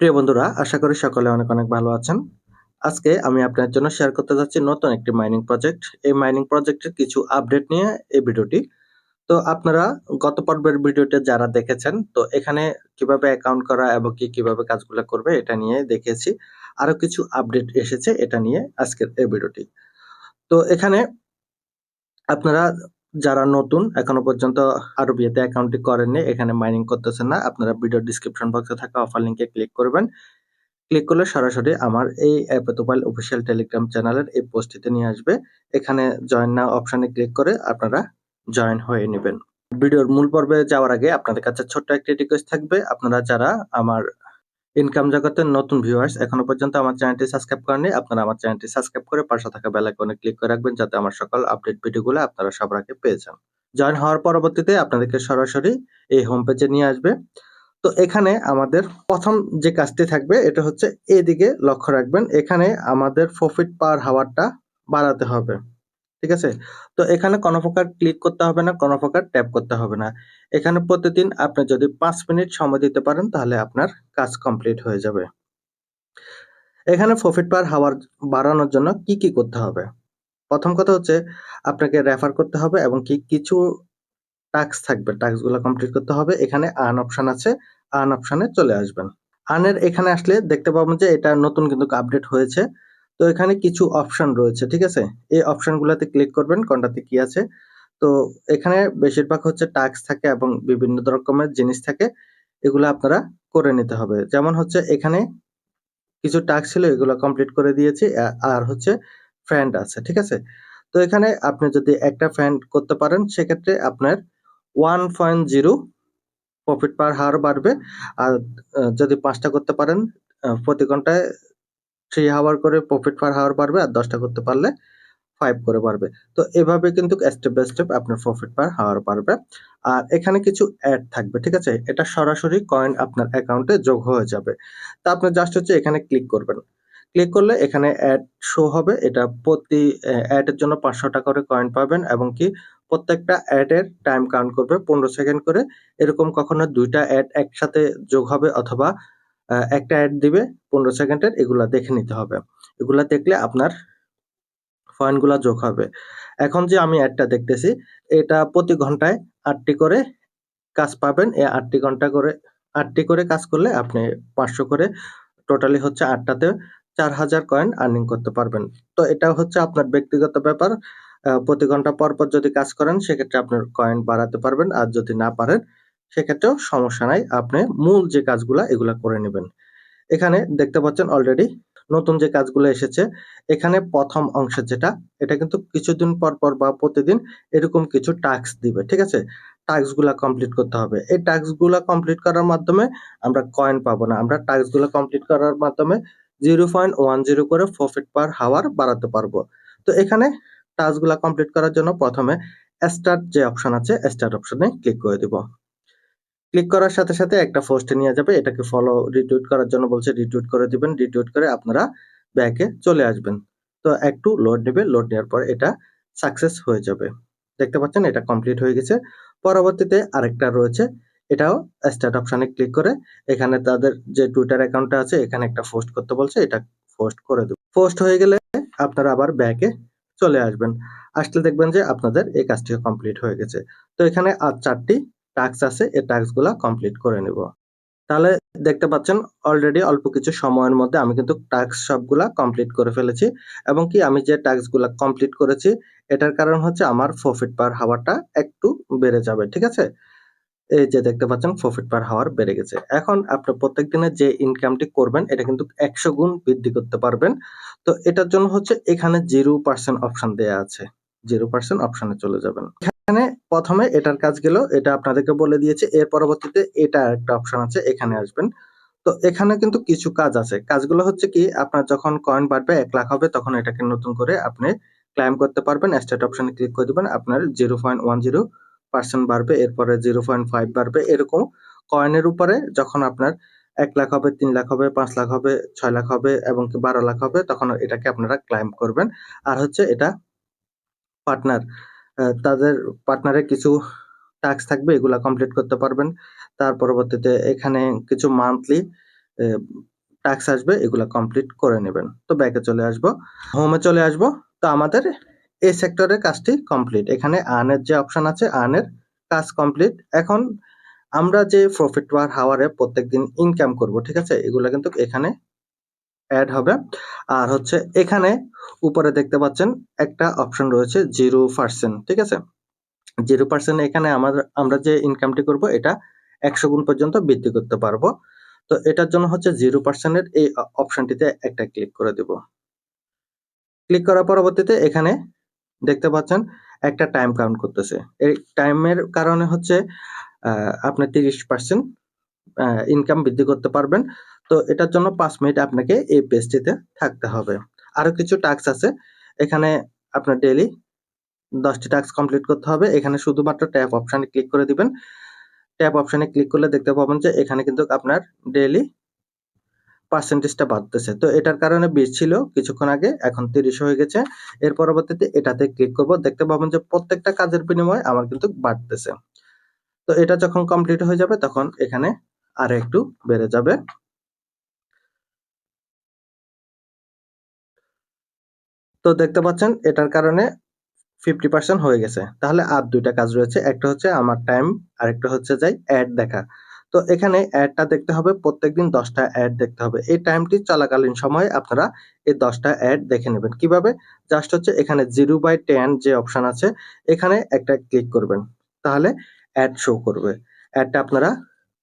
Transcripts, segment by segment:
প্রিয় বন্ধুরা, আশা করি সকলে অনেক অনেক ভালো আছেন। আজকে আমি আপনার জন্য শেয়ার করতে যাচ্ছি নতুন একটি মাইনিং প্রজেক্ট এই মাইনিং প্রজেক্টের কিছু আপডেট নিয়ে এই ভিডিওটি। তো আপনারা গত পর্বের ভিডিওতে যারা দেখেছেন, তো এখানে কীভাবে অ্যাকাউন্ট করা এবং কি কীভাবে কাজগুলো করবে এটা নিয়ে দেখেছি। আরও কিছু আপডেট এসেছে এটা নিয়ে আজকের এই ভিডিওটি। তো এখানে আপনারা যারা নতুন, এখনও পর্যন্ত আরও বিয়েতে অ্যাকাউন্টটি করেননি, এখানে মাইনিং করতেছেন না, আপনারা ভিডিও ডিসক্রিপশন বক্সে থাকা অফার লিঙ্কে ক্লিক করবেন। ক্লিক করলে সরাসরি আমার এই অ্যাপেতোপাইল অফিসিয়াল টেলিগ্রাম চ্যানেলের এই পোস্টটিতে নিয়ে আসবে। এখানে জয়েন নাও অপশনে ক্লিক করে আপনারা জয়েন হয়ে নেবেন। ভিডিওর মূল পর্বে যাওয়ার আগে আপনাদের কাছে ছোট্ট একটি রিকোয়েস্ট থাকবে। আপনারা যারা আমার ইনকাম জগতের নতুন ভিউয়ার্স এখনও পর্যন্ত আমার চ্যানেলটি সাবস্ক্রাইব করেননি, আপনারা আমার চ্যানেলটি সাবস্ক্রাইব করে পাশে থাকা বেল আইকনে ক্লিক করে রাখবেন যাতে আমার সকল আপডেট ভিডিওগুলো আপনারা সবার আগে পেয়ে যান। জয়েন হওয়ার পরবর্তীতে আপনাদেরকে সরাসরি এই হোম পেজে নিয়ে আসবে। তো এখানে আমাদের প্রথম যে কাজটি থাকবে, এটা হচ্ছে এদিকে লক্ষ্য রাখবেন। এখানে আমাদের প্রফিট পার হাওয়ারটা বাড়াতে হবে। ঠিক আছে? তো এখানে কোনো প্রকার ক্লিক করতে হবে না কোনো প্রকার ট্যাপ করতে হবে না। এখানে প্রতিদিন আপনি যদি পাঁচ মিনিট সময় দিতে পারেন, তাহলে আপনার কাজ কমপ্লিট হয়ে যাবে। এখানে প্রফিট পার হাওয়ার বাড়ানোর জন্য কি কি করতে হবে? প্রথম কথা হচ্ছে, আপনাকে রেফার করতে হবে এবং কি কিছু টাস্ক থাকবে টাস্কগুলো কমপ্লিট করতে হবে। এখানে আর্ন অপশন আছে আর্ন অপশনে চলে আসবেন। আর্নের এখানে আসলে দেখতে পাবেন যে এটা নতুন কিন্তু আপডেট হয়েছে। তো এখানে কিছু অপশন রয়েছে, ঠিক আছে? এই অপশনগুলোতে ক্লিক করবেন, কোনটাতে কি আছে? তো এখানে বেশিরভাগ হচ্ছে টাস্ক থাকে এবং বিভিন্ন রকমের জিনিস থাকে, এগুলো আপনারা করে নিতে হবে। যেমন হচ্ছে এখানে কিছু টাস্ক ছিল, এগুলো কমপ্লিট করে দিয়েছি আর হচ্ছে ফ্রেন্ড আছে, ঠিক আছে? তো এখানে আপনি যদি একটা ফ্রেন্ড করতে পারেন, সেক্ষেত্রে আপনার one point zero profit per hour বাড়বে। আর যদি পাঁচটা করতে পারেন প্রতি ঘন্টায় থ্রি হাওয়ার করে প্রফিট পার হাওয়ার বাড়বে আর দশটা করতে পারলে ফাইভ করে বাড়বে। তো এভাবে কিন্তু স্টেপ বাই স্টেপ আপনার প্রফিট পার হাওয়ার বাড়বে। আর এখানে কিছু অ্যাড থাকবে, ঠিক আছে? এটা সরাসরি কয়েন আপনার অ্যাকাউন্টে যোগ হয়ে যাবে। তা আপনি জাস্ট হচ্ছে এখানে ক্লিক করবেন। ক্লিক করলে এখানে অ্যাড শো হবে। এটা প্রতি অ্যাডের জন্য পাঁচশো টাকা করে কয়েন পাবেন এবং কি প্রত্যেকটা অ্যাডের টাইম কাউন্ট করবে। পনেরো সেকেন্ড করে এরকম কখনো দুইটা অ্যাড একসাথে যোগ হবে অথবা একটা অ্যাড দিবে, পনেরো সেকেন্ডের, এগুলা দেখে নিতে হবে। এগুলা দেখলে আপনার পয়েন্টগুলা যোগ হবে। এখন যে আমি অ্যাডটা দেখতেছি, এটা প্রতি ঘন্টায় আটটি করে কাজ পাবেন। এই আটটি ঘণ্টা করে, আটটি করে কাজ করলে আপনি পাঁচশো করে টোটালি হচ্ছে আটটাতে চার হাজার কয়েন আর্নিং করতে পারবেন। তো এটা হচ্ছে আপনার ব্যক্তিগত ব্যাপার। প্রতি ঘণ্টা পর পর যদি কাজ করেন, সেক্ষেত্রে আপনার কয়েন বাড়াতে পারবেন। আর যদি না পারেন সেক্ষেত্রেও সমস্যা নাই। আপনি মূল যে কাজগুলা, এগুলা করে নেবেন। এখানে দেখতে পাচ্ছেন অলরেডি নতুন যে কাজগুলো এসেছে, এখানে প্রথম অংশ যেটা, এটা কিন্তু কিছুদিন পর পর বা প্রতিদিন এরকম কিছু টাস্ক দিবে, ঠিক আছে? টাস্কগুলা কমপ্লিট করতে হবে। এই টাস্কগুলা কমপ্লিট করার মাধ্যমে আমরা কয়েন পাবো না। আমরা টাস্কগুলা কমপ্লিট করার মাধ্যমে জিরো পয়েন্ট ওয়ান জিরো করে প্রফিট পার হাওয়ার বাড়াতে পারব। তো এখানে টাস্কগুলা কমপ্লিট করার জন্য প্রথমে স্টার্ট যে অপশন আছে স্টার্ট অপশনে ক্লিক করে দিব। ক্লিক করার সাথে সাথে একটা পোস্টে নিয়ে যাবে। এটাকে ফলো রিটুইট করার জন্য বলছে রিটুইট করে দিবেন। রিটুইট করে আপনারা ব্যাকে চলে আসবেন। তো একটু লোড নেবে। লোড নেওয়ার পর এটা সাকসেস হয়ে যাবে। দেখতে পাচ্ছেন, এটা কমপ্লিট হয়ে গেছে। পরবর্তীতে আরেকটা রয়েছে। এটাও স্টার্ট অপশনে ক্লিক করে এখানে তাদের যে টুইটার অ্যাকাউন্টটা আছে, এখানে একটা পোস্ট করতে বলছে। এটা পোস্ট করে দেবে। পোস্ট হয়ে গেলে আপনারা আবার ব্যাকে চলে আসবেন। আসলে দেখবেন যে আপনাদের এই কাজটি কমপ্লিট হয়ে গেছে। তো এখানে আর চারটি টাস্ক আছে, এই টাস্কগুলা কমপ্লিট করে নিব। তাহলে দেখতে পাচ্ছেন অলরেডি অল্প কিছু সময়ের মধ্যে আমি কিন্তু টাস্ক সবগুলা কমপ্লিট করে ফেলেছি এবং কি আমি যে টাস্কগুলা কমপ্লিট করেছি, এটার কারণ হচ্ছে আমার প্রফিট পার হাওয়ারটা একটু বেড়ে যাবে, ঠিক আছে? এই যে দেখতে পাচ্ছেন প্রফিট পার হাওয়ার বেড়ে গেছে। এখন আপনি প্রত্যেক দিনের যে ইনকামটি করবেন, এটা কিন্তু একশো গুণ বৃদ্ধি করতে পারবেন। তো এটার জন্য হচ্ছে এখানে জিরো পার্সেন্ট অপশন দেয়া আছে। জিরো পার্সেন্ট অপশনে চলে যাবেন। এখানে প্রথমে এটার কাজ গেল, এটা আপনাদেরকে বলে দিয়েছে, এর পরবর্তীতে এটা একটা অপশন আছে, এখানে আসবেন। তো এখানে কিন্তু কিছু কাজ আছে। কাজগুলো হচ্ছে কি, আপনার যখন কয়েন বাড়বে, এক লাখ হবে, তখন এটাকে নতুন করে আপনি ক্লাইম করতে পারবেন স্টার্ট অপশনে ক্লিক করে দিবেন, আপনার zero point one zero percent বাড়বে, এরপরে জিরো পয়েন্ট ফাইভ বাড়বে, এরকম কয়েনের উপরে যখন আপনার এক লাখ হবে, তিন লাখ হবে, পাঁচ লাখ হবে, ছয় লাখ হবে, এবং কি বারো লাখ হবে, তখন এটাকে আপনারা ক্লাইম করবেন। আর হচ্ছে এটা পার্টনার তাদের পার্টনারের কিছু টাস্ক থাকবে, এগুলা কমপ্লিট করতে পারবেন। তার পরবর্তীতে এখানে কিছু মান্থলি টাস্ক আসবে, এগুলা কমপ্লিট করে নেবেন। তো ব্যাকে চলে আসব। হোমে চলে আসব। তো আমাদের এই সেক্টরের কাজটি কমপ্লিট এখানে আর্নের যে অপশন আছে আর্নের কাজ কমপ্লিট এখন আমরা যে প্রফিট পার হাওয়ারে প্রত্যেকদিন ইনকাম করব, ঠিক আছে? এগুলো কিন্তু এখানে অ্যাড হবে। আর হচ্ছে এখানে উপরে দেখতে পাচ্ছেন একটা অপশন রয়েছে জিরো পার্সেন্ট ঠিক আছে? জিরো পার্সেন্ট এখানে আমাদের আমরা যে ইনকামটি করব এটা একশো গুণ পর্যন্ত বৃদ্ধি করতে পারব। তো এটার জন্য হচ্ছে জিরো পার্সেন্টের এই অপশনটিতে একটা ক্লিক করে দেব। ক্লিক করার পরবর্তীতে এখানে দেখতে পাচ্ছেন একটা টাইম কাউন্ট করতেছে। এই টাইমের কারণে হচ্ছে আপনি তিরিশ পার্সেন্ট ইনকাম বৃদ্ধি করতে পারবেন। তো এটার জন্য পাঁচ মিনিট আপনাকে এই পেজটিতে থাকতে হবে। আরও কিছু টাস্ক আছে। এখানে আপনার ডেলি দশটি টাস্ক কমপ্লিট করতে হবে। এখানে শুধুমাত্র ট্যাপ অপশানে ক্লিক করে দিবেন। ট্যাপ অপশানে ক্লিক করলে দেখতে পাবেন যে এখানে কিন্তু আপনার ডেলি পার্সেন্টেজটা বাড়তেছে। তো এটার কারণে বিশ ছিল, কিছুক্ষণ আগে, এখন তিরিশ হয়ে গেছে। এর পরবর্তীতে এটাতে ক্লিক করব, দেখতে পাবেন যে প্রত্যেকটা কাজের বিনিময়ে আমার কিন্তু বাড়তেছে। তো এটা যখন কমপ্লিট হয়ে যাবে, তখন এখানে আর একটু বেড়ে যাবে। তো দেখতে পাচ্ছেন, এটার কারণে ফিফটি পার্সেন্ট হয়ে গেছে। তাহলে আর দুইটা কাজ রয়েছে, একটা হচ্ছে আমার টাইম আর একটা হচ্ছে যাই অ্যাড দেখা। তো এখানে অ্যাডটা দেখতে হবে, প্রত্যেকদিন দশটা অ্যাড দেখতে হবে। এই টাইমটি চলাকালীন সময়ে আপনারা এই দশটা অ্যাড দেখে নেবেন। কীভাবে? জাস্ট হচ্ছে এখানে জিরো বাই টেন যে অপশন আছে, এখানে একটা ক্লিক করবেন। তাহলে অ্যাড শো করবে। অ্যাডটা আপনারা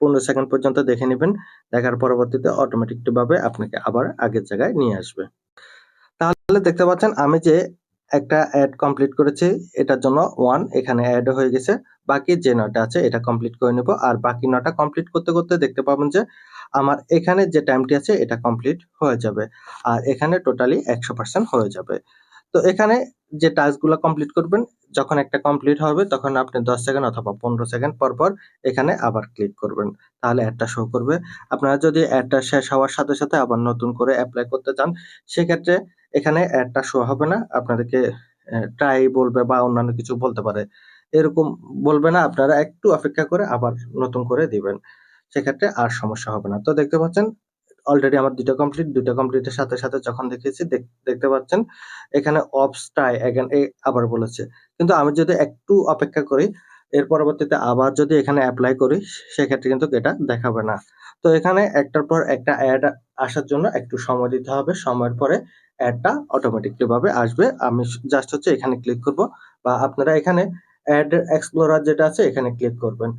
পনেরো সেকেন্ড পর্যন্ত দেখে নেবেন। দেখার পরবর্তীতে অটোমেটিকলি ভাবে আপনাকে আবার আগের জায়গায় নিয়ে আসবে। তাহলে দেখতে পাচ্ছেন আমি যে একটা অ্যাড কমপ্লিট করেছি, এটার জন্য ওয়ান এখানে অ্যাড হয়ে গেছে, বাকি যে নটা আছে এটা কমপ্লিট করে নেব, আর বাকি নটা কমপ্লিট করতে করতে দেখতে পাবেন যে আমার এখানে যে টাইমটি আছে এটা কমপ্লিট হয়ে যাবে, আর এখানে টোটালি একশো পার্সেন্ট হয়ে যাবে। তো এখানে যে টাস্কগুলো কমপ্লিট করবেন, যখন একটা কমপ্লিট হবে তখন আপনি দশ সেকেন্ড অথবা পনেরো সেকেন্ড পর পর এখানে আবার ক্লিক করবেন, তাহলে অ্যাডটা শো করবে। আপনারা যদি অ্যাডটা শেষ হওয়ার সাথে সাথে আবার নতুন করে অ্যাপ্লাই করতে চান, সেক্ষেত্রে এখানে অ্যাডটা শো হবে না। আপনাদেরকে ট্রাই বলবে বা অন্যান্য কিছু বলতে পারে। এরকম বলবে না, আপনারা একটু অপেক্ষা করে আবার নতুন করে দিবেন। সেক্ষেত্রে আর সমস্যা হবে না। তো দেখতে পাচ্ছেন অলরেডি আমার দুটো কমপ্লিট দুটো কমপ্লিটের সাথে সাথে যখন দেখেছি দেখতে পাচ্ছেন, এখানে এগেন এই আবার বলেছে। কিন্তু আমি যদি একটু অপেক্ষা করি, এর পরবর্তীতে আবার যদি এখানে অ্যাপ্লাই করি, সেক্ষেত্রে কিন্তু এটা দেখাবে না। তো এখানে একটার পর একটা অ্যাড আসার জন্য একটু সময় দিতে হবে। সময়ের পরে অ্যাডটা অটোমেটিকলি ভাবে আসবে। আমি জাস্ট হচ্ছে এখানে ক্লিক করব বা আপনারা এখানে অ্যাড এক্সপ্লোরার যেটা আছে এখানে ক্লিক করবেন।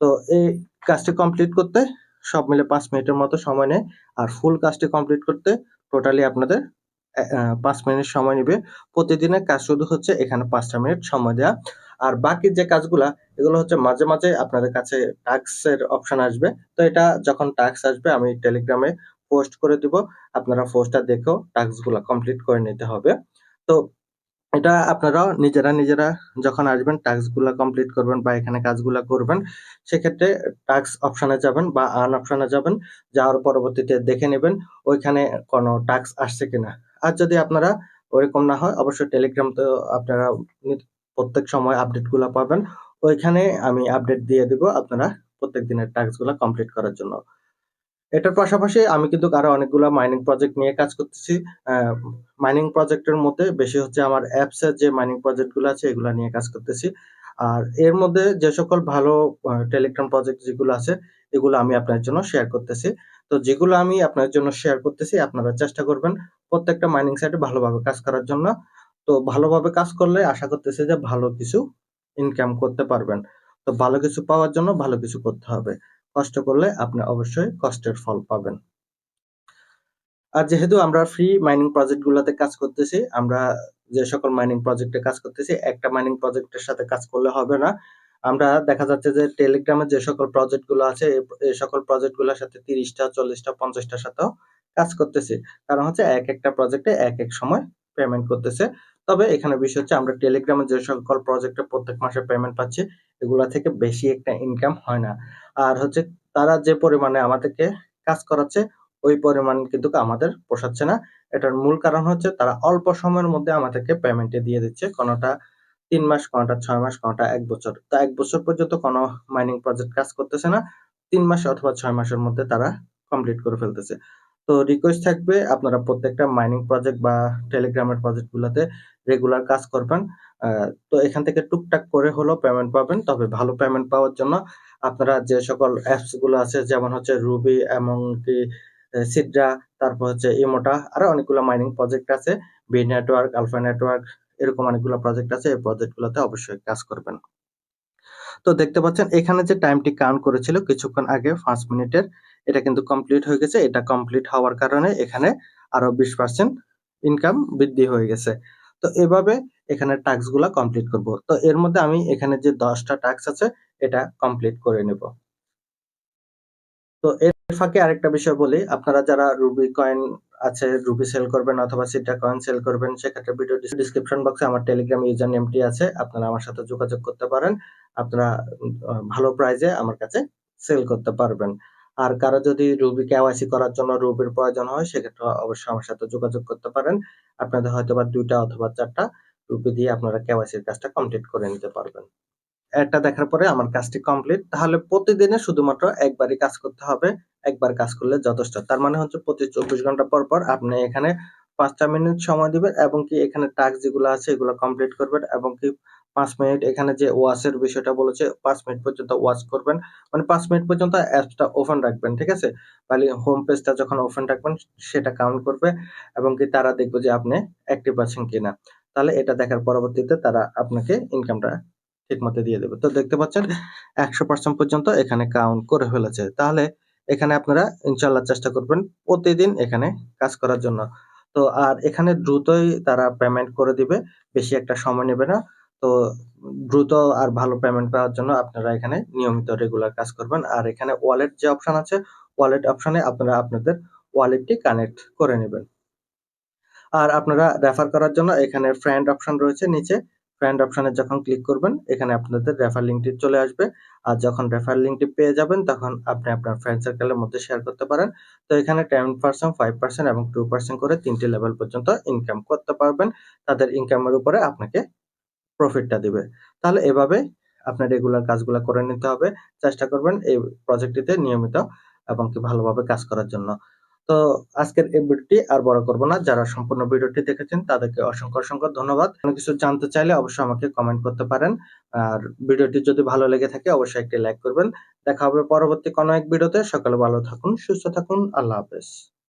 তো এই কাজটি কমপ্লিট করতে সব মিলে পাঁচ মিনিটের মতো সময় নেয়। আর ফুল কাজটি কমপ্লিট করতে টোটালি আপনাদের পাঁচ মিনিট সময় নেবে। প্রতিদিনের কাজ শুধু হচ্ছে এখানে পাঁচটা মিনিট সময় দেওয়া আর বাকি যে কাজগুলা, এগুলো হচ্ছে মাঝে মাঝে আপনাদের কাছে টাস্কের অপশন আসবে। তো এটা যখন টাস্ক আসবে, আমি টেলিগ্রামে পোস্ট করে দিব। আপনারা পোস্টটা দেখেও টাস্কগুলো কমপ্লিট করে নিতে হবে। তো এটা আপনারা নিজেরা নিজেরা যখন আসবেন টাস্কগুলো কমপ্লিট করবেন বা এখানে কাজগুলো করবেন, সেক্ষেত্রে টাস্ক অপশনে যাবেন বা আন অপশনে যাবেন। যাওয়ার পরবর্তীতে দেখে নেবেন ওইখানে কোনো টাস্ক আসছে কিনা। আর যদি আপনারা ওইরকম না হয়, অবশ্যই টেলিগ্রাম তো আপনারা প্রত্যেক সময় আপডেটগুলো পাবেন। ওইখানে আমি আপডেট দিয়ে দিব আপনারা প্রত্যেক দিনের টাস্ক টাস্কগুলো কমপ্লিট করার জন্য। এটার পাশাপাশি আমি কিন্তু আরও অনেকগুলো মাইনিং প্রজেক্ট নিয়ে কাজ করতেছি। মাইনিং প্রজেক্টের মধ্যে বেশি হচ্ছে আমার অ্যাপস এর যে মাইনিং প্রজেক্টগুলো আছে, এগুলো নিয়ে কাজ করতেছি। আর এর মধ্যে যে সকল ভালো টেলিগ্রাম প্রজেক্ট যেগুলো আছে, এগুলো আমি আপনার জন্য শেয়ার করতেছি। তো যেগুলো আমি আপনার জন্য শেয়ার করতেছি, আপনারা চেষ্টা করবেন প্রত্যেকটা মাইনিং সাইটে ভালোভাবে কাজ করার জন্য। তো ভালোভাবে কাজ করলে আশা করতেছি যে ভালো কিছু ইনকাম করতে পারবেন। তো ভালো কিছু পাওয়ার জন্য ভালো কিছু করতে হবে। কষ্ট করলে আপনি অবশ্যই কষ্টের ফল পাবেন। আর যেহেতু আমরা ফ্রি মাইনিং প্রজেক্ট গুলাতে কাজ করতেছি, আমরা যে সকল মাইনিং প্রজেক্টে কাজ করতেছি, একটা মাইনিং প্রজেক্টের সাথে কাজ করলে হবে না। আমরা দেখা যাচ্ছে যে টেলিগ্রামে যে সকল প্রজেক্টগুলো আছে এই সকল প্রজেক্টগুলোর সাথে তিরিশটা, চল্লিশটা, পঞ্চাশটার সাথেও কাজ করতেছি। কারণ হচ্ছে এক একটা প্রজেক্টে এক এক সময় পেমেন্ট করতেছে। তবে এখানে বিষয় হচ্ছে আমরা টেলিগ্রামে যে সকল প্রজেক্টে প্রত্যেক মাসে পেমেন্ট পাচ্ছি, এগুলা থেকে বেশি একটা ইনকাম হয় না। আর হচ্ছে তারা যে পরিমাণে আমাদেরকে কাজ করাচ্ছে, ওই পরিমাণ কিন্তু আমাদের পোষাচ্ছে না। এটার মূল কারণ হচ্ছে তারা অল্প সময়ের মধ্যে আমাদেরকে পেমেন্টে দিয়ে দিচ্ছে। কোনোটা তিন মাস, কোনোটা ছয় মাস, কোনোটা এক বছর। তা এক বছর পর্যন্ত কোনো মাইনিং প্রজেক্ট কাজ করতেছে না। তিন মাস অথবা ছয় মাসের মধ্যে তারা কমপ্লিট করে ফেলতেছে। তো রিকোয়েস্ট থাকবে আপনারা প্রত্যেকটা মাইনিং প্রজেক্ট বা টেলিগ্রামের প্রজেক্ট প্রজেক্টগুলোতে রেগুলার কাজ করবেন। তো এখান থেকে টুকটাক করে হলেও পেমেন্ট পাবেন। তবে ভালো পেমেন্ট পাওয়ার জন্য আপনারা যে সকল অ্যাপসগুলো আছে, যেমন হচ্ছে রুবি এমনকি সিডরা তারপর হচ্ছে ইমোটা আরও অনেকগুলো মাইনিং প্রজেক্ট আছে। বি নেটওয়ার্ক আলফা নেটওয়ার্ক এরকম অনেকগুলো প্রজেক্ট আছে। এই প্রজেক্টগুলোতে অবশ্যই কাজ করবেন। তো দেখতে পাচ্ছেন, এখানে যে টাইমটি কাউন্ট করেছিল কিছুক্ষণ আগে পাঁচ মিনিটের এটা কিন্তু কমপ্লিট হয়ে গেছে। এটা কমপ্লিট হওয়ার কারণে এখানে আরও বিশ পার্সেন্ট ইনকাম বৃদ্ধি হয়ে গেছে। তো এভাবে এখানে টাস্কগুলা কমপ্লিট করব। তো এর মধ্যে আমি এখানে যে দশটা টাস্ক আছে, এটা কমপ্লিট করে নেব। তো ফাঁকে আরেকটা বিষয় বলি। আপনারা যারা রুবি কয়েন আছে রুবি সেল করবেন অথবা সিটা কয়েন সেল করবেন, সেক্ষেত্রে ভিডিও ডিসক্রিপশন বক্সে আমার টেলিগ্রাম ইউজার নেমটি আছে। আপনারা আমার সাথে যোগাযোগ করতে পারেন। আপনারা ভালো প্রাইজে আমার কাছে সেল করতে পারবেন। আর কারও যদি রুবি কেওয়াইসি করার জন্য রুবির প্রয়োজন হয়, সেক্ষেত্রে অবশ্যই আমার সাথে যোগাযোগ করতে পারেন। আপনাদের হয়তো বা দুইটা অথবা চারটা রুপি দিয়ে আপনারা কেওয়াইসির কাজটা কমপ্লিট করে নিতে পারবেন। এটা দেখার পরে আমার কাজটি কমপ্লিট তাহলে প্রতিদিনে শুধুমাত্র একবারই কাজ করতে হবে, একবার কাজ করলে যথেষ্ট। তার মানে হচ্ছে প্রতি চব্বিশ ঘণ্টা পর পর আপনি এখানে পাঁচটা মিনিট সময় দিবেন এবং কি এখানে টাস্ক যেগুলো আছে এগুলো কমপ্লিট করবেন এবং কি পাঁচ মিনিট এখানে যে ওয়াচের বিষয়টা বলেছে, পাঁচ মিনিট পর্যন্ত ওয়াচ করবেন। মানে পাঁচ মিনিট পর্যন্ত অ্যাপসটা ওপেন রাখবেন, ঠিক আছে? তাহলে হোম পেজটা যখন ওপেন রাখবেন, সেটা কাউন্ট করবে এবং কি তারা দেখবে যে আপনি অ্যাক্টিভ আছেন কিনা। তাহলে এটা দেখার পরবর্তীতে তারা আপনাকে ইনকামটা ঠিক মতো দিয়ে দেবে। তো দেখতে পাচ্ছেন, একশো পার্সেন্ট পর্যন্ত এখানে কাউন্ট করে ফেলেছে। তাহলে এখানে আপনারা ইনশাল্লাহ চেষ্টা করবেন প্রতিদিন এখানে কাজ করার জন্য। তো আর এখানে দ্রুতই তারা পেমেন্ট করে দিবে, বেশি একটা সময় নেবে না। তো দ্রুত আর ভালো পেমেন্ট পাওয়ার জন্য আপনারা এখানে নিয়মিত রেগুলার কাজ করবেন। আর এখানে ওয়ালেট যে অপশন আছে ওয়ালেট অপশনে আপনারা আপনাদের ওয়ালেটটি কানেক্ট করে নেবেন। আর আপনারা রেফার করার জন্য এখানে ফ্রেন্ড অপশন রয়েছে নিচে। ফ্রেন্ড অপশনে যখন ক্লিক করবেন, এখানে আপনাদের রেফার লিঙ্কটি চলে আসবে। আর যখন রেফার লিঙ্কটি পেয়ে যাবেন, তখন আপনি আপনার ফ্রেন্ড সার্কেলের মধ্যে শেয়ার করতে পারেন। তো এখানে টেন পার্সেন্ট ফাইভ পার্সেন্ট এবং টু পার্সেন্ট করে তিনটি লেভেল পর্যন্ত ইনকাম করতে পারবেন। তাদের ইনকামের উপরে আপনাকে প্রফিটটা দিবে। তাহলে এভাবে আপনার রেগুলার কাজগুলো করে নিতে হবে। চেষ্টা করবেন এই প্রজেক্টটিতে নিয়মিত এবং কি ভালোভাবে কাজ করার জন্য। তো আজকের এই ভিডিওটি আর বড় করব না। যারা সম্পূর্ণ ভিডিওটি দেখেছেন, তাদেরকে অসংখ্য অসংখ্য ধন্যবাদ। কোনো কিছু জানতে চাইলে অবশ্যই আমাকে কমেন্ট করতে পারেন। আর ভিডিওটি যদি ভালো লেগে থাকে, অবশ্যই একটি লাইক করবেন। দেখা হবে পরবর্তী কোনো এক ভিডিওতে। সকালে ভালো থাকুন, সুস্থ থাকুন। আল্লাহ হাফেজ।